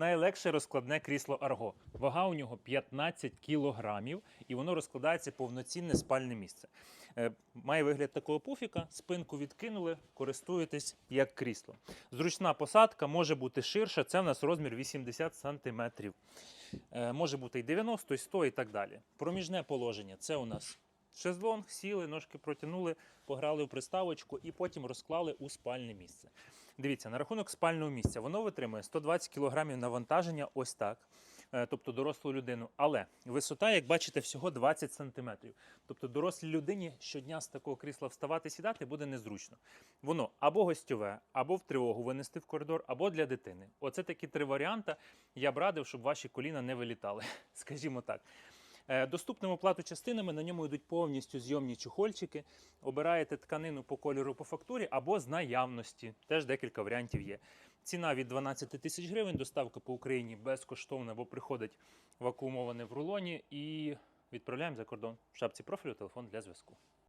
Найлегше розкладне крісло Арго. Вага у нього 15 кілограмів, і воно розкладається повноцінне спальне місце. Е, Має вигляд такого пуфіка, спинку відкинули, користуєтесь як крісло. Зручна посадка може бути ширша, це в нас розмір 80 см. Може бути і 90, і 100 і так далі. Проміжне положення це у нас шезлонг, сіли, ножки протягнули, пограли в приставочку і потім розклали у спальне місце. Дивіться, на рахунок спального місця воно витримує 120 кг навантаження ось так, е, тобто дорослу людину. Але висота, як бачите, всього 20 см. Тобто дорослій людині щодня з такого крісла вставати сідати буде незручно. Воно або гостьове, або в тривогу винести в коридор, або для дитини. Оце такі три варіанти. Я б радив, щоб ваші коліна не вилітали, скажімо так. Е, Доступним оплату частинами на ньому йдуть повністю зйомні чухольчики. Обираєте тканину по кольору по фактурі або з наявності. Теж декілька варіантів є. Ціна від 12 тисяч гривень, доставка по Україні безкоштовна, бо приходить вакуумоване в рулоні і відправляємо за кордон. В шапці профілю телефон для зв'язку.